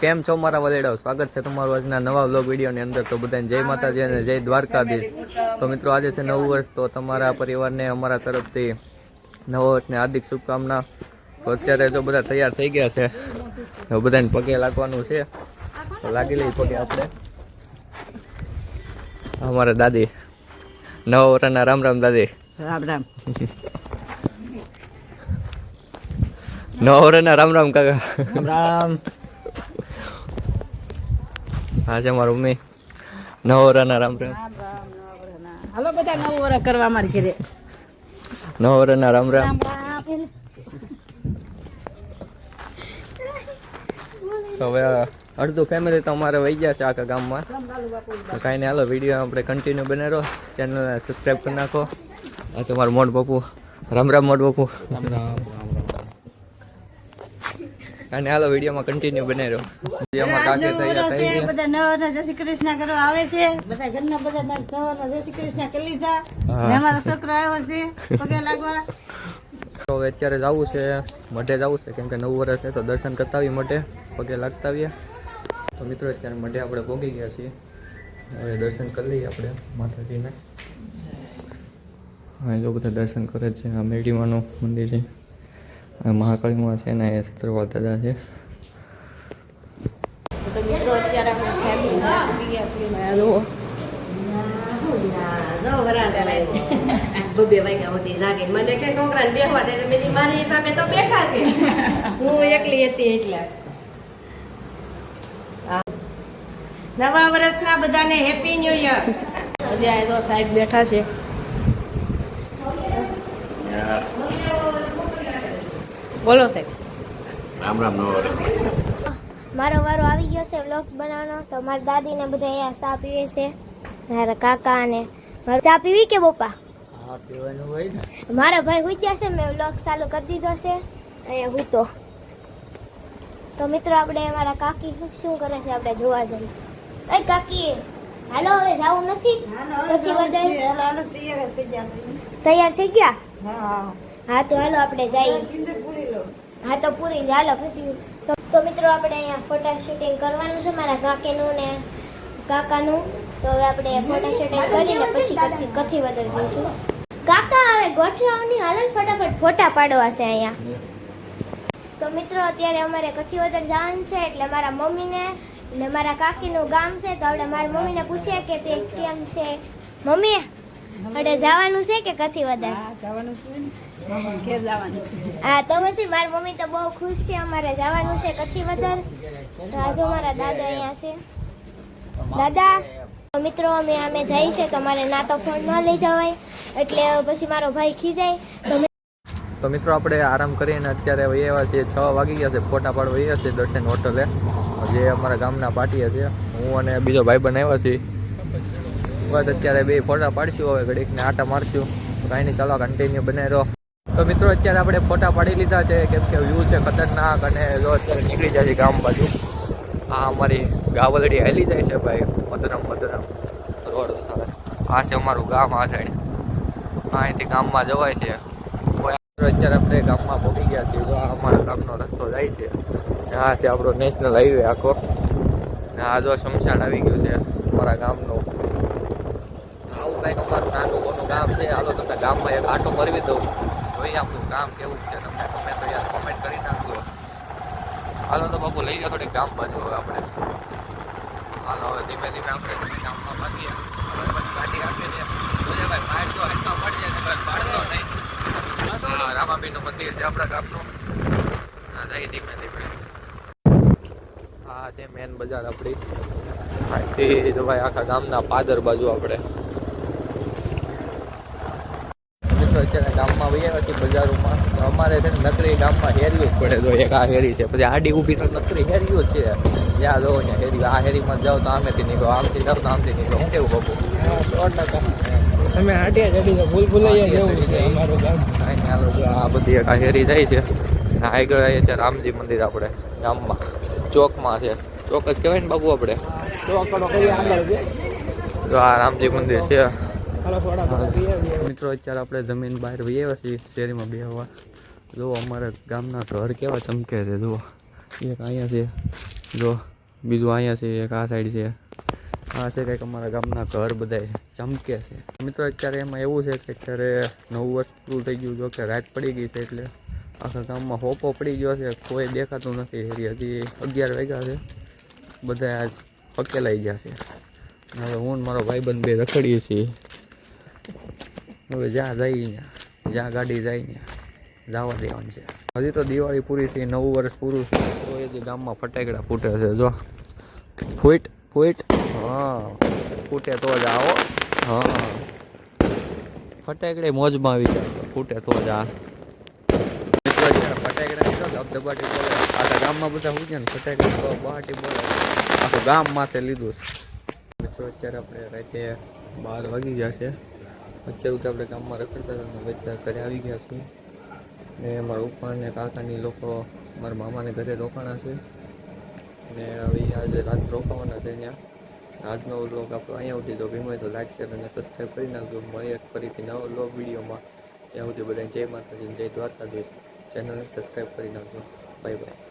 કેમ છો મારા વલેડાઓ સ્વાગત છે તમારું આજના નવા વ્લોગ વિડીયોની અંદર. તો બધાને જય માતાજી અને જય દ્વારકાધીશ. તો મિત્રો આજે છે નવું વર્ષ તો તમારા પરિવારને અમારા તરફથી નવા વર્ષની હાર્દિક શુભકામના. તો અત્યારે જો બધા તૈયાર થઈ ગયા છે તો બધાને પગે લાગવાનું છે. તો લાગી લઈ પગે આપણે. અમારા દાદી નવા વર્ષના રામ રામ દાદી. રામ રામ. નવા વર્ષના રામ રામ કાકા. રામ રામ. હા છે મારું મમ્મી. નવા વર્ષના રામ રામ. હલો બધા નવું વર્ષ કરવા મારી ઘરે. નવા વર્ષના રામ રામ. તો હવે અડધું ફેમિલી તો અમારે વહી ગયા છે આખા ગામમાં. તો કાંઈ નહીં હાલો વીડિયો આપણે કન્ટિન્યુ બનાવો ચેનલને સબસ્ક્રાઈબ કરી નાખો. આ તમારું મારું મોટ બાપુ. રામ રામ મોટ બાપુ. કાંઈ નહીં હાલો વિડીયોમાં કન્ટિન્યુ બનાવી વિડીયોમાં કાકે તૈયાર થઈ ગયા. બધા નવા જય શ્રી કૃષ્ણ કરવા આવે છે. બધા ઘરના બધા નવા જય શ્રી કૃષ્ણ કરી લીધા. અમારો છોકરો આવ્યો છે પગે લાગવા. તો અત્યારે જવું છે મઢે જવું છે કેમ કે નવું વર્ષ છે તો દર્શન કરતા આવીએ મઢે પગે લાગતા આવીએ. તો મિત્રો અત્યારે મઢે આપણે પહોંચી ગયા છીએ. હવે દર્શન કરી લઈએ આપણે માતાજીને. હા જો બધા દર્શન કરે છે આ મેડીમાનું મંદિર છે. મહાકાળીમાં છે ને એ સત્રવાલ દાદા છે. તો મિત્રો અત્યારે આપણે સાહેબ ગયા છીએ આ જુઓ. જો વરાળ ચલાવી બબે વાગ્યા સુધી જાગે. મને કઈ છોકરાને બેહવા દે મેં કીધું મારી હિસાબે તો બેઠા છે. હું એકલી હતી એટલે. હા. નવા વર્ષના બધાને હેપી ન્યુ યર બધા તો સાહેબ બેઠા છે. બોલો સાહેબ. મારો વારો આવી ગયો છે વ્લોગ્સ બનાવવાનો. તો મારી દાદીને બધા અહીંયા ચા પીવે છે મારા કાકા ને. મારે ચા પીવી કે પપ્પા? મારા ભાઈ હુઈ ગયા છે મેં વ્લોગ ચાલુ કરી દીધો છે. અહીંયા હું તો તો મિત્રો આપણે મારા કાકી શું કરે છે આપણે જોવા જઈએ. એ કાકી હાલો હવે જવું નથી? પછી વધારે તૈયાર થઈ ગયા તૈયાર થઈ ગયા? હા. હા તો હાલો આપણે જઈએ. હા તો પૂરી ચાલો પછી તો મિત્રો આપણે અહીંયા ફોટા શૂટિંગ કરવાનું છે મારા કાકીનું ને કાકાનું. તો હવે આપણે ફોટા શૂટિંગ કરીને પછી કચ્છી કચ્છી વધારે જઈશું કાકા હવે ગોઠવાઓની હાલો ફટાફટ ફોટા પાડવા છે અહીંયા. તો મિત્રો અત્યારે અમારે કચ્છી વધારે જવાનું છે એટલે મારા મમ્મીને ને મારા કાકીનું ગામ છે. તો આપણે મારી મમ્મીને પૂછીએ કે તે કેમ છે. મમ્મી આપણે જવાનું છે કે કથી વધારે? હા જવાનું છે ને. જવાનું છે. હા તો પછી મારી મમ્મી તો બહુ ખુશ છે અમારે જવાનું છે કથી વધારે? તો આજે મારા દાદા અહીંયા છે. દાદા મિત્રો અમે અમે જઈ છે તો મારે ના તો ફોન ન લઈ જવાય. એટલે પછી મારો ભાઈ ખીજાય. તો તો મિત્રો આપણે આરામ કરીને અત્યારે વહી આવ્યા છીએ છ વાગી ગયા છે ફોટા પાડવા વહી છે છીએ દર્શન હોટલે. જે અમારા ગામના પાટીએ છે હું અને બીજો ભાઈ બનાવ્યા છીએ. બસ અત્યારે બે ફોટા પાડશું, હવે ઘડીકને આટા મારશું. કાંઈ નહીં, ચાલો કન્ટિન્યુ બને રહો. તો મિત્રો, અત્યારે આપણે ફોટા પાડી લીધા છે, કેમ કે વ્યૂ છે ખતરનાક અને જો અત્યારે નીકળી જાય છે ગામ બાજુ. આ અમારી ગાવલડી હેલી જાય છે ભાઈ, મધરમ મધરમ. રોડ સાથે આ છે અમારું ગામ, આ સાઈડ અહીંથી ગામમાં જવાય છે. અત્યારે આપણે ગામમાં પહોંચી ગયા છીએ. જો આ અમારા ગામનો રસ્તો જાય છે. આ છે આપણો નેશનલ હાઈવે આખો. આ જો શમશાન આવી ગયું છે, અમારા ગામનું. કંઈક અમારું નાનું, મોટું ગામ છે. હાલો, તમને ગામમાં એક આટો મરવી દઉં. જોઈ આપણું ગામ કેવું છે તમને તમે તો યાર કોમેન્ટ કરી નાખજો. હાલો, તો બાપુ, લઈ જાઓ થોડીક ગામ બાજુ હવે આપણે. હાલો, હવે ધીમે ધીમે આપણે ગામમાં ભાગીએ. ભાઈ બહાર જો હેઠો પડી જાય તો બાળતો નહીં. હા રામાબીનું મંદિર છે આપણા ગામનું. હા, જઈ ધીમે ધીમે. હા છે મેન બજાર આપણી. ભાઈ, આખા ગામના પાદર બાજુ આપણે. મિત્રો અત્યારે ગામમાં વહી આવ્યા છીએ બજારોમાં. તો અમારે છે ને નકરી ગામમાં હેરીઓ જ પડે. તો એક આ હેરી છે પછી આડી ઊભી તો નકરી હેરીઓ જ છે. જ્યાં જો ને હેરી આ હેરીમાં જાઓ તો આમેથી નીકળો આમથી જાઓ તો આમથી નીકળો. હું કેવું બાપુ તમે આટિયા ચડી તો ભૂલ ભૂલાઈ જેવું છે અમારું ગામ. આ બધી એક આ હેરી જાય છે. ને આગળ આવીએ છે રામજી મંદિર આપણે ગામમાં. ચોકમાં છે. ચોક જ કહેવાય ને બાપુ આપણે? તો આ રામજી મંદિર છે. મિત્રો અત્યારે આપણે જમીન બહાર વહી આવ્યા છીએ શેરીમાં બેહવા જુઓ અમારા ગામના ઘર કેવા ચમકે છે જુઓ. એક અહીંયા છે જો બીજું અહીંયા છે એક આ સાઈડ છે. આ છે કંઈક અમારા ગામના ઘર બધાય ચમકે છે. મિત્રો અત્યારે એમાં એવું છે કે અત્યારે નવું વર્ષ પૂરું થઈ ગયું જો કે રાત પડી ગઈ છે એટલે આખા ગામમાં હોપો પડી ગયો છે કોઈ દેખાતું નથી. એ હજી અગિયાર વાગ્યા છે. બધા આજ પકેલાઈ ગયા છે. હવે હું મારો ભાઈબંધ બે રખડીએ છીએ. હવે જ્યાં જઈ જ્યાં ગાડી જાય ત્યાં જવા દેવાનું છે. હજી તો દિવાળી પૂરી થઈ, નવું વર્ષ પૂરું છે, તો એ જે ગામમાં ફટાકડા ફૂટે છે, જો. ફૂટ ફૂટ. હા, ફૂટે તો જ આવો. હા. ફટાકડે મોજમાં આવી જાય ફૂટે તો જ આ. ધબધબાટી બોલે. આખા ગામમાં બધા હું છે ને ફટાકડા બહાટી બોલે. આખું ગામ માથે લીધું છે. મિત્રો, અત્યારે આપણે રાતે બાર વાગી ગયા છે. અત્યારે સુધી આપણે ગામમાં રખડતા હતા વચ્ચે ઘરે આવી ગયા છીએ. ને મારા ઉપમા ને કાકાની લોકો મારા મામાને ઘરે રોકાણા છે. ને હવે આજે રાત રોકાવાના છે ત્યાં આજનો વ્લોગ આપણો અહીંયા સુધી તો ગમ્યો તો લાઈક શેર અને સબસ્ક્રાઈબ કરી નાખજો. મળીએ ફરીથી નવો વ્લોગ વિડીયોમાં. ત્યાં સુધી બધાને જય માતાજી જય દ્વારકાધીશ. ચેનલને સબસ્ક્રાઈબ કરી નાખજો. Bye bye